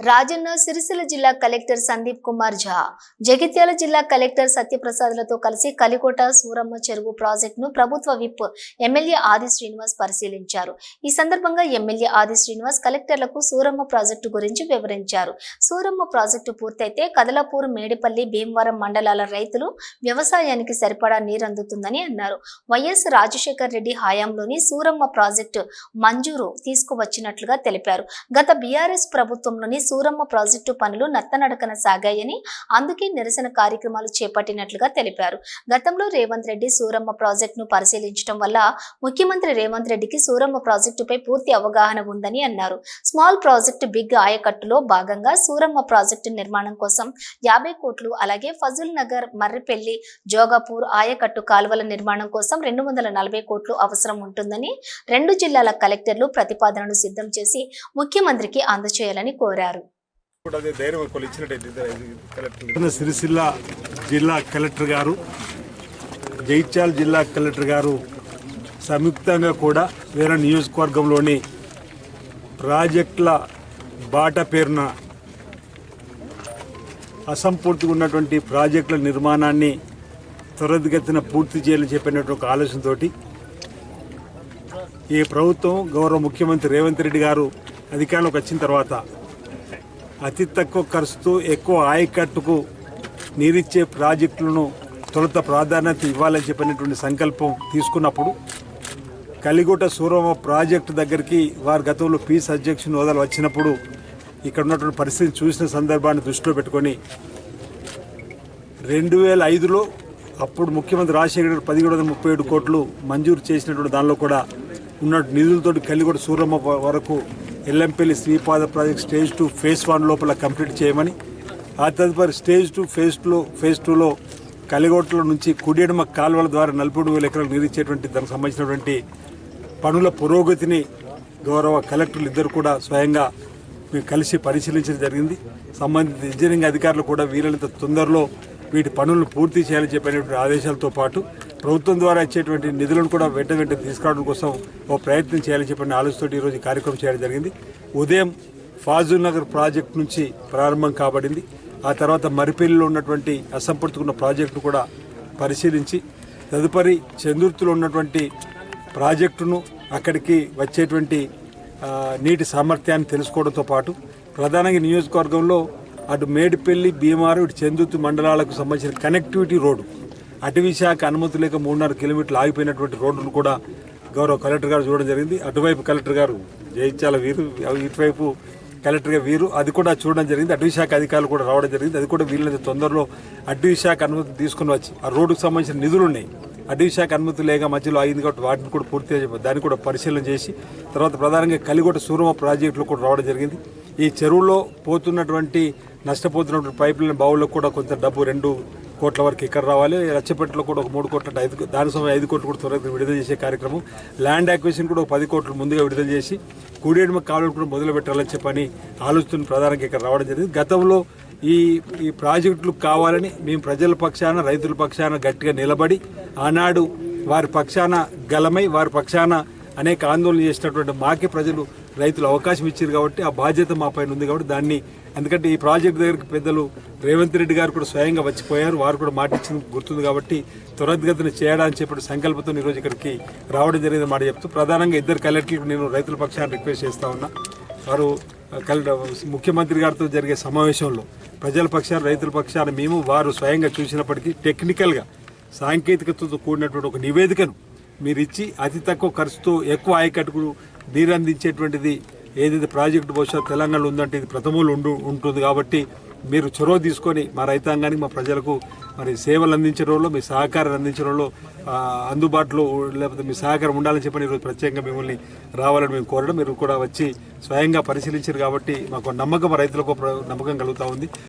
రాజన్న సిరిసిల్ల జిల్లా కలెక్టర్ సందీప్ కుమార్ ఝా జగిత్యాల జిల్లా కలెక్టర్ సత్యప్రసాద్లతో కలిసి కలికోట సూరమ్మ చెరువు ప్రాజెక్టును ప్రభుత్వ విప్ ఎమ్మెల్యే ఆది శ్రీనివాస్ పరిశీలించారు. ఈ సందర్భంగా ఎమ్మెల్యే ఆది శ్రీనివాస్ కలెక్టర్లకు సూరమ్మ ప్రాజెక్టు గురించి వివరించారు. సూరమ్మ ప్రాజెక్టు పూర్తయితే కదలాపూర్ మేడిపల్లి భీమవరం మండలాల రైతులు వ్యవసాయానికి సరిపడా నీరందుతుందని అన్నారు. వైఎస్ రాజశేఖర్ రెడ్డి హయాంలోని సూరమ్మ ప్రాజెక్టు మంజూరు తీసుకువచ్చినట్లుగా తెలిపారు. గత బీఆర్ఎస్ ప్రభుత్వంలోని సూరమ్మ ప్రాజెక్టు పనులు నత్తనడకన సాగాయని అందుకే నిరసన కార్యక్రమాలు చేపట్టినట్లుగా తెలిపారు. గతంలో రేవంత్ రెడ్డి సూరమ్మ ప్రాజెక్టును పరిశీలించడం వల్ల ముఖ్యమంత్రి రేవంత్ రెడ్డికి సూరమ్మ ప్రాజెక్టుపై పూర్తి అవగాహన ఉందని అన్నారు. స్మాల్ ప్రాజెక్టు బిగ్ ఆయకట్టులో భాగంగా సూరమ్మ ప్రాజెక్టు నిర్మాణం కోసం యాభై కోట్లు అలాగే ఫజుల్ నగర్ మర్రిపెల్లి జోగాపూర్ ఆయకట్టు కాలువల నిర్మాణం కోసం రెండు వందల నలభై కోట్లు అవసరం ఉంటుందని రెండు జిల్లాల కలెక్టర్లు ప్రతిపాదనను సిద్ధం చేసి ముఖ్యమంత్రికి అందచేయాలని కోరారు. సిరిసిల్ల జిల్లా కలెక్టర్ గారు జైత్యాల జిల్లా కలెక్టర్ గారు సంయుక్తంగా కూడా వేరే నియోజకవర్గంలోని ప్రాజెక్టుల బాట పేరున అసంపూర్తిగా ఉన్నటువంటి ప్రాజెక్టుల నిర్మాణాన్ని త్వరితగతిన పూర్తి చేయాలని చెప్పినటువంటి ఒక ఆలోచనతో ఈ ప్రభుత్వం గౌరవ ముఖ్యమంత్రి రేవంత్ రెడ్డి గారు అధికారంలోకి వచ్చిన తర్వాత అతి తక్కువ ఖర్చుతో ఎక్కువ ఆయకట్టుకు నీరిచ్చే ప్రాజెక్టులను తొలుత ప్రాధాన్యత ఇవ్వాలని చెప్పినటువంటి సంకల్పం తీసుకున్నప్పుడు కలిగుట సూరమ్మ ప్రాజెక్టు దగ్గరికి వారి గతంలో పీస్ అధ్యక్షుని హోదాలు వచ్చినప్పుడు ఇక్కడ ఉన్నటువంటి పరిస్థితిని చూసిన సందర్భాన్ని దృష్టిలో పెట్టుకొని రెండు వేల ఐదులో అప్పుడు ముఖ్యమంత్రి రాజశేఖర గారు పదిహేడు వందల ముప్పై ఏడు కోట్లు మంజూరు చేసినటువంటి దానిలో కూడా ఉన్న నిధులతోటి కలిగొట్ట సూరమ్మ వరకు Yellampalli Sripada project stage two phase one లోపల కంప్లీట్ చేయమని ఆ తదుపరి స్టేజ్ టూ ఫేజ్ టూలో ఫేజ్ టూలో కలిగోట్ల నుంచి కుడియడమ కాలువల ద్వారా నలభై వేల ఎకరాలు నీరిచ్చేటువంటి దానికి సంబంధించినటువంటి పనుల పురోగతిని గౌరవ కలెక్టర్లు ఇద్దరు కూడా స్వయంగా మేము కలిసి పరిశీలించడం జరిగింది. సంబంధిత ఇంజనీరింగ్ అధికారులు కూడా వీలైనంత తొందరలో వీటి పనులను పూర్తి చేయాలని చెప్పినటువంటి ఆదేశాలతో పాటు ప్రభుత్వం ద్వారా ఇచ్చేటువంటి నిధులను కూడా వెంట వెంటనే తీసుకురావడం కోసం ఓ ప్రయత్నం చేయాలని చెప్పిన ఆలోచనతో ఈరోజు కార్యక్రమం చేయడం జరిగింది. ఉదయం ఫాజుల్ నగర్ ప్రాజెక్ట్ నుంచి ప్రారంభం కాబడింది. ఆ తర్వాత మరిపల్లిలో ఉన్నటువంటి అసంపూర్తిగా ప్రాజెక్టు ప్రాజెక్టును కూడా పరిశీలించి తదుపరి చందుర్తిలో ఉన్నటువంటి ప్రాజెక్టును అక్కడికి వచ్చేటువంటి నీటి సామర్థ్యాన్ని తెలుసుకోవడంతో పాటు ప్రధానంగా నియోజకవర్గంలో అటు మేడిపల్లి భీమారు ఇటు చందుర్తి మండలాలకు సంబంధించిన కనెక్టివిటీ రోడ్డు. అటవీ శాఖ అనుమతి లేక మూడున్నర కిలోమీటర్లు ఆగిపోయినటువంటి రోడ్డును కూడా గౌరవ కలెక్టర్ గారు చూడడం జరిగింది. అటువైపు కలెక్టర్ గారు జయించాల వీరు ఇటువైపు కలెక్టర్గా వీరు అది కూడా చూడడం జరిగింది. అటవీ శాఖ అధికారులు కూడా రావడం జరిగింది. అది కూడా వీళ్ళని తొందరలో అటవీ శాఖ అనుమతి తీసుకుని వచ్చి ఆ రోడ్డుకు సంబంధించిన నిధులు ఉన్నాయి అటవీ శాఖ అనుమతి లేక మధ్యలో అయింది కాబట్టి వాటిని కూడా పూర్తిగా చెప్ప- దాన్ని కూడా పరిశీలన చేసి తర్వాత ప్రధానంగా కలిగొట్ట సూరమ ప్రాజెక్టులు కూడా రావడం జరిగింది. ఈ చెరువులో పోతున్నటువంటి నష్టపోతున్నటువంటి పైపులైన బావులకు కూడా కొంత డబ్బు రెండు కోట్ల వరకు ఇక్కడ రావాలి. రచ్చపెట్టలో కూడా ఒక మూడు కోట్ల ఐదు దాని సమయం ఐదు కోట్లు కూడా త్వరగా విడుదల చేసే కార్యక్రమం. ల్యాండ్ యాక్విజిషన్ కూడా ఒక పది కోట్లు ముందుగా విడుదల చేసి కూడేడుమ కాలువలు కూడా మొదలు పెట్టాలని చెప్పని ఆలోచన ప్రధానంగా ఇక్కడ రావడం జరిగింది. గతంలో ఈ ఈ ప్రాజెక్టులు కావాలని మేము ప్రజల పక్షాన రైతుల పక్షాన గట్టిగా నిలబడి ఆనాడు వారి పక్షాన గలమై వారి పక్షాన అనేక ఆందోళన చేసినటువంటి మాకే ప్రజలు రైతులు అవకాశం ఇచ్చారు కాబట్టి ఆ బాధ్యత మా పైన ఉంది కాబట్టి దాన్ని ఎందుకంటే ఈ ప్రాజెక్టు దగ్గరికి పెద్దలు రేవంత్ రెడ్డి గారు కూడా స్వయంగా వచ్చిపోయారు. వారు కూడా మాట ఇచ్చింది గుర్తుంది కాబట్టి త్వరితగతిన చేయడానికి చెప్పిన సంకల్పంతో ఈరోజు ఇక్కడికి రావడం జరిగింది మాట చెప్తూ ప్రధానంగా ఇద్దరు కలెక్టర్లకు నేను రైతుల పక్షాన్ని రిక్వెస్ట్ చేస్తా ఉన్నా. వారు ముఖ్యమంత్రి గారితో జరిగే సమావేశంలో ప్రజల పక్షాన రైతుల పక్షాన మేము వారు స్వయంగా చూసినప్పటికీ టెక్నికల్గా సాంకేతికతతో కూడినటువంటి ఒక నివేదికను మీరు ఇచ్చి అతి తక్కువ ఖర్చుతో ఎక్కువ ఆయకట్టుకు నీరు అందించేటువంటిది ఏదైతే ప్రాజెక్టు బహుశా తెలంగాణలో ఉందంటే ఇది ప్రథమలు ఉండు ఉంటుంది కాబట్టి మీరు చొరవ తీసుకొని మా రైతాంగానికి మా ప్రజలకు మరి సేవలు అందించడంలో మీ సహకారం అందించడంలో అందుబాటులో లేకపోతే మీ సహకారం ఉండాలని చెప్పని ఈరోజు ప్రత్యేకంగా మిమ్మల్ని రావాలని మేము కోరడం. మీరు కూడా వచ్చి స్వయంగా పరిశీలించారు కాబట్టి మాకు నమ్మకం రైతులకు నమ్మకం కలుగుతూ ఉంది.